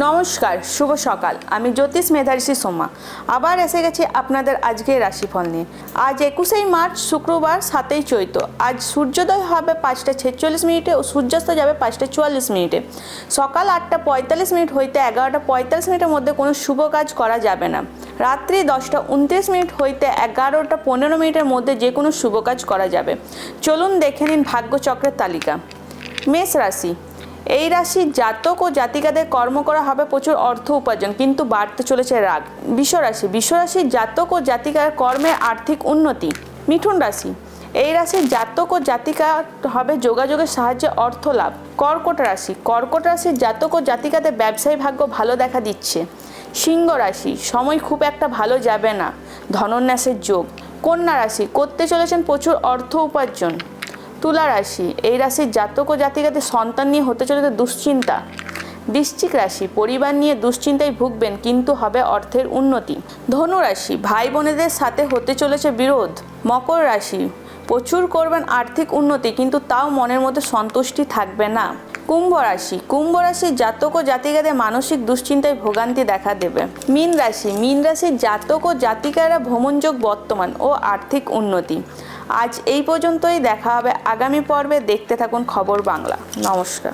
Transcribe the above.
নমস্কার, শুভ সকাল। আমি জ্যোতিষ মেধারিষি সোমা। আবার এসে গেছি আপনাদের আজকের রাশিফল নিয়ে। আজ একুশেই মার্চ, শুক্রবার, সাতই চৈত্র। আজ সূর্যোদয় হবে পাঁচটা ছেচল্লিশ মিনিটে ও সূর্যাস্ত যাবে পাঁচটা চুয়াল্লিশ মিনিটে। সকাল আটটা পঁয়তাল্লিশ মিনিট হইতে এগারোটা পঁয়তাল্লিশ মিনিটের মধ্যে কোনো শুভ কাজ করা যাবে না। রাত্রি দশটা উনত্রিশ মিনিট হইতে এগারোটা পনেরো মিনিটের মধ্যে যে কোনো শুভ কাজ করা যাবে। চলুন দেখে নিন ভাগ্যচক্রের তালিকা। মেষ রাশি এই রাশির জাতক ও জাতিকাদের কর্ম করা হবে প্রচুর অর্থ উপার্জন, কিন্তু বাড়তে চলেছে রাগ। বিশ্বরাশি বিশ্বরাশির জাতক ও জাতিকার কর্মে আর্থিক উন্নতি। মিঠুন রাশি, এই রাশির জাতক ও জাতিকা হবে যোগাযোগের সাহায্যে অর্থ লাভ। কর্কট রাশি, কর্কট রাশির জাতক ও জাতিকাদের ব্যবসায়ী ভাগ্য ভালো দেখা দিচ্ছে। সিংহ রাশি, সময় খুব একটা ভালো যাবে না। ধনন্যাসের যোগ। কন্যা রাশি, করতে চলেছেন প্রচুর অর্থ উপার্জন। তুলা রাশি, এই রাশির জাতক ও জাতিকাদের সন্তান নিয়ে হতে চলেছে দুশ্চিন্তা। বৃশ্চিক রাশি, পরিবার নিয়ে দুশ্চিন্তায় ভুগবেন, কিন্তু হবে অর্থের উন্নতি। ধনু রাশি, ভাই বোনেদের সাথে হতে চলেছে বিরোধ। মকর রাশি, প্রচুর করবেন আর্থিক উন্নতি, কিন্তু তাও মনের মধ্যে সন্তুষ্টি থাকবে না। কুম্ভ রাশি, কুম্ভ রাশির জাতক ও জাতিকাদের মানসিক দুশ্চিন্তায় ভোগান্তি দেখা দেবে। মীন রাশি, মীন রাশির জাতক ও জাতিকারা ভ্রমণযোগ বর্তমান ও আর্থিক উন্নতি। আজ এই পর্যন্তই দেখা হবে আগামী পর্বে। দেখতে থাকুন খবর বাংলা। নমস্কার।